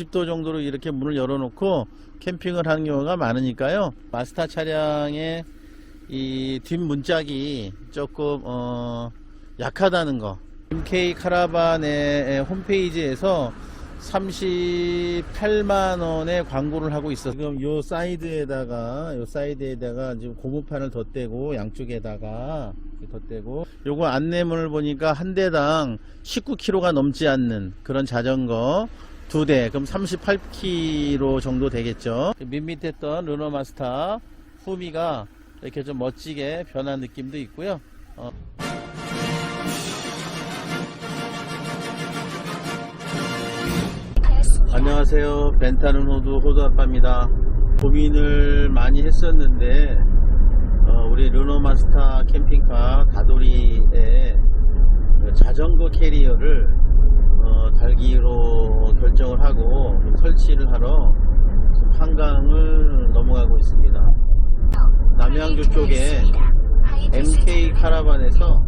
10도 정도로 이렇게 문을 열어놓고 캠핑을 하는 경우가 많으니까요. 마스터 차량의 이 뒷문짝이 조금 어, 약하다는 거. MK 카라반의 홈페이지에서 38만 원의 광고를 하고 있어. 지금 요 사이드에다가 요 사이드에다가 지금 고무판을 덧대고 양쪽에다가 덧대고 요거 안내문을 보니까 한 대당 19kg가 넘지 않는 그런 자전거 두 대, 그럼 38kg 정도 되겠죠. 밋밋했던 르노마스터 후미가 이렇게 좀 멋지게 변한 느낌도 있고요. 어. 안녕하세요. 벤타는 호두 호두 아빠입니다. 고민을 많이 했었는데 어, 우리 르노마스터 캠핑카 다돌이의 그 자전거 캐리어를 어, 달기로 결정을 하고 설치를 하러 한강을 넘어가고 있습니다. 남양주 쪽에 MK 카라반에서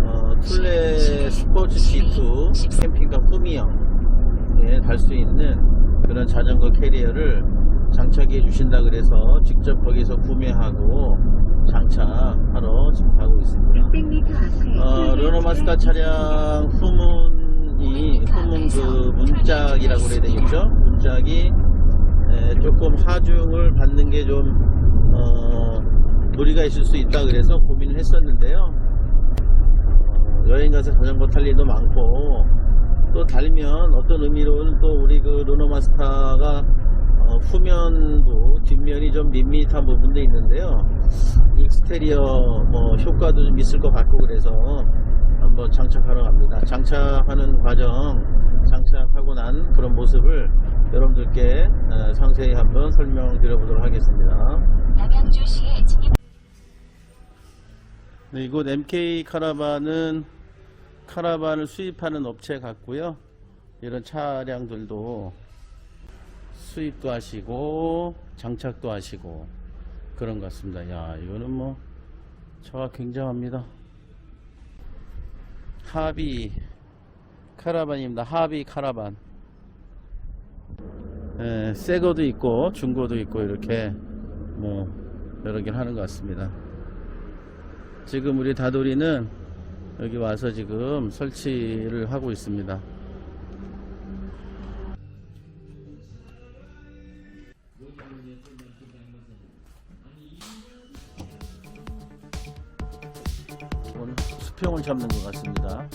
어, 툴레 스포츠 G2 캠핑카 후미형 에 달 수 있는 그런 자전거 캐리어를 장착해 주신다 그래서 직접 거기서 구매하고 장착하러 지금 가고 있습니다. 600m 앞에 어, 르노마스터 차량 후문 이 후문 그 문짝이라고 그래야 되겠죠? 문짝이 에, 조금 하중을 받는 게좀 어, 무리가 있을 수 있다 그래서 고민을 했었는데요. 어, 여행 가서 자전거 탈 일도 많고 또 달면 어떤 의미로는 또 우리 그 르노마스터가 어, 후면도 뒷면이 좀 밋밋한 부분도 있는데요. 익스테리어 뭐 효과도 좀 있을 것 같고 그래서 한번 장착하러 갑니다. 장착하는 과정, 장착하고 난 그런 모습을 여러분들께 어, 상세히 한번 설명을 드려보도록 하겠습니다. 남양주시에 진입 네, 이곳 MK 카라반은 카라반을 수입하는 업체 같고요. 이런 차량들도 수입도 하시고 장착도 하시고 그런 것 같습니다. 야, 이거는 뭐 차가 굉장합니다. 하비 카라반입니다. 하비 카라반. 예, 새 거도 있고 중고도 있고 이렇게 뭐 여러 개를 하는 것 같습니다. 지금 우리 다돌이는 여기 와서 지금 설치를 하고 있습니다. 수평을 잡는 것 같습니다.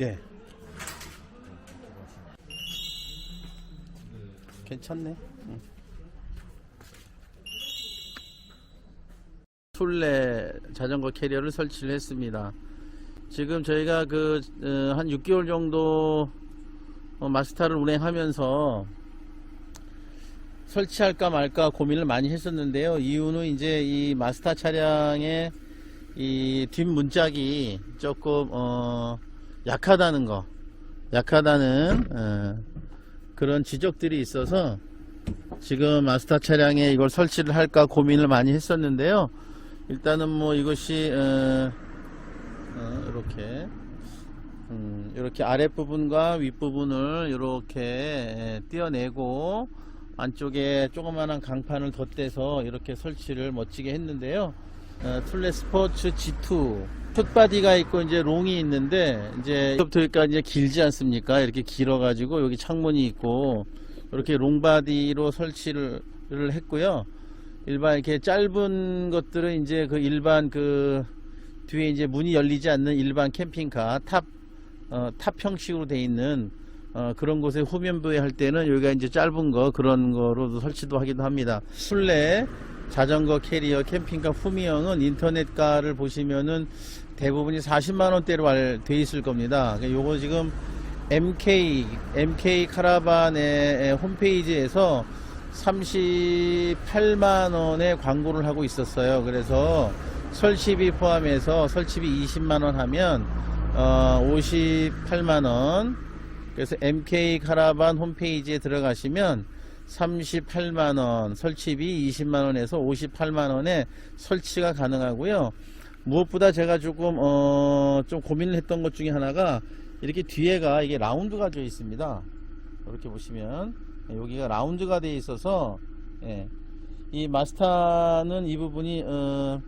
예. 괜찮네. 응. 툴레 자전거 캐리어를 설치를 했습니다. 지금 저희가 그, 어, 한 6개월 정도 어, 마스터를 운행하면서 설치할까 말까 고민을 많이 했었는데요. 이유는 이제 이 마스터 차량의 이 뒷문짝이 조금, 어, 약하다는 거, 약하다는 어, 그런 지적들이 있어서 지금 마스터 차량에 이걸 설치를 할까 고민을 많이 했었는데요. 일단은 뭐 이것이 어, 어, 이렇게 음, 이렇게 아랫 부분과 윗 부분을 이렇게 떼어내고 안쪽에 조그마한 강판을 덧대서 이렇게 설치를 멋지게 했는데요. 어, 툴레 스포츠 G2 풋바디가 있고 이제 롱이 있는데 이제 이부터 여기까지 이제 길지 않습니까? 이렇게 길어가지고 여기 창문이 있고 이렇게 롱바디로 설치를 했고요. 일반 이렇게 짧은 것들은 이제 그 일반 그 뒤에 이제 문이 열리지 않는 일반 캠핑카 탑 어, 탑 형식으로 돼 있는 어, 그런 곳에 후면부에 할 때는 여기가 이제 짧은 거 그런 거로도 설치도 하기도 합니다. 실내 자전거 캐리어 캠핑카 후미형은 인터넷가를 보시면은 대부분이 40만 원대로 알- 돼 있을 겁니다. 그러니까 요거 지금 MK MK 카라반의 홈페이지에서 38만 원에 광고를 하고 있었어요. 그래서 설치비 포함해서 설치비 20만 원 하면 어, 58만 원. 그래서 MK 카라반 홈페이지에 들어가시면 38만 원, 설치비 20만 원에서 58만 원에 설치가 가능하고요. 무엇보다 제가 조금 어, 좀 고민을 했던 것 중에 하나가 이렇게 뒤에가 이게 라운드가 되어 있습니다. 이렇게 보시면 여기가 라운드가 되어 있어서 예, 이 마스타는 이 부분이 어,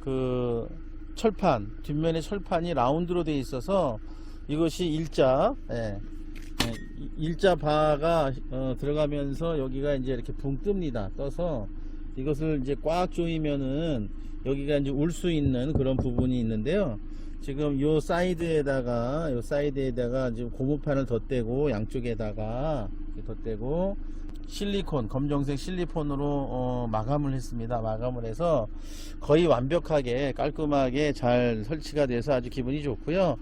그 철판 뒷면에 철판이 라운드로 되어 있어서 이것이 일자 예, 예, 이- 일자 바가 어, 들어가면서 여기가 이제 이렇게 붕 뜹니다. 떠서 이것을 이제 꽉 조이면은 여기가 이제 울 수 있는 그런 부분이 있는데요. 지금 요 사이드에다가 요 사이드에다가 지금 고무판을 덧대고 양쪽에다가 덧대고 실리콘 검정색 실리콘으로 어, 마감을 했습니다. 마감을 해서 거의 완벽하게 깔끔하게 잘 설치가 돼서 아주 기분이 좋고요.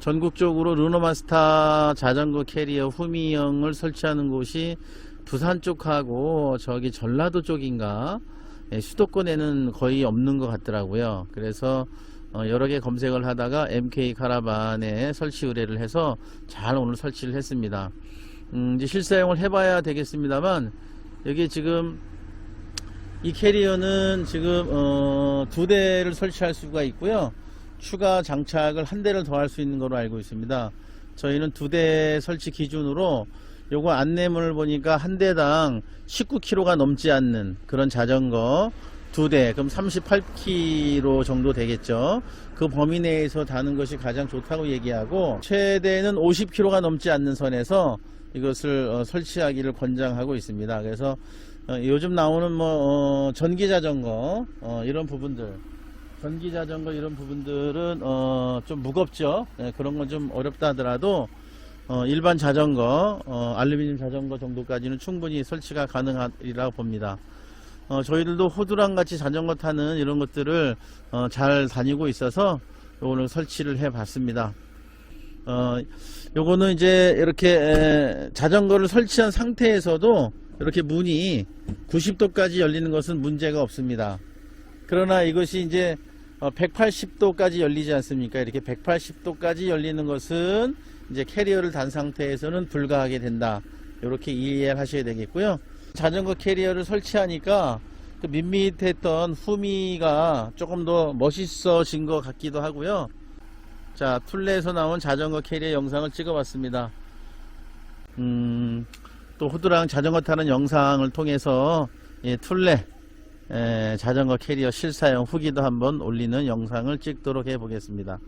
전국적으로 르노마스타 자전거 캐리어 후미형을 설치하는 곳이 부산 쪽하고 저기 전라도 쪽인가 예, 수도권에는 거의 없는 것 같더라고요. 그래서 어, 여러 개 검색을 하다가 MK 카라반에 설치 의뢰를 해서 잘 오늘 설치를 했습니다. 음, 이제 실사용을 해봐야 되겠습니다만 여기 지금 이 캐리어는 지금 어, 두 대를 설치할 수가 있고요. 추가 장착을 한 대를 더 할 수 있는 걸로 알고 있습니다. 저희는 두 대 설치 기준으로 요거 안내문을 보니까 한 대당 19kg가 넘지 않는 그런 자전거 두 대, 그럼 38kg 정도 되겠죠. 그 범위 내에서 다는 것이 가장 좋다고 얘기하고 최대는 50kg가 넘지 않는 선에서 이것을 어, 설치하기를 권장하고 있습니다. 그래서 어, 요즘 나오는 뭐 어, 전기 자전거 어, 이런 부분들 전기 자전거 이런 부분들은 어, 좀 무겁죠. 예, 그런 건 좀 어렵다 하더라도 어, 일반 자전거, 어, 알루미늄 자전거 정도까지는 충분히 설치가 가능하리라고 봅니다. 어, 저희들도 호두랑 같이 자전거 타는 이런 것들을 어, 잘 다니고 있어서 오늘 설치를 해 봤습니다. 어, 요거는 이제 이렇게 에, 자전거를 설치한 상태에서도 이렇게 문이 90도까지 열리는 것은 문제가 없습니다. 그러나 이것이 이제 180도까지 열리지 않습니까? 이렇게 180도까지 열리는 것은 이제 캐리어를 단 상태에서는 불가하게 된다. 이렇게 이해를 하셔야 되겠고요. 자전거 캐리어를 설치하니까 그 밋밋했던 후미가 조금 더 멋있어진 것 같기도 하고요. 자, 툴레에서 나온 자전거 캐리어 영상을 찍어봤습니다. 음, 또 호두랑 자전거 타는 영상을 통해서 예, 툴레 에, 자전거 캐리어 실사용 후기도 한번 올리는 영상을 찍도록 해보겠습니다.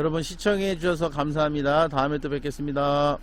여러분 시청해 주셔서 감사합니다. 다음에 또 뵙겠습니다.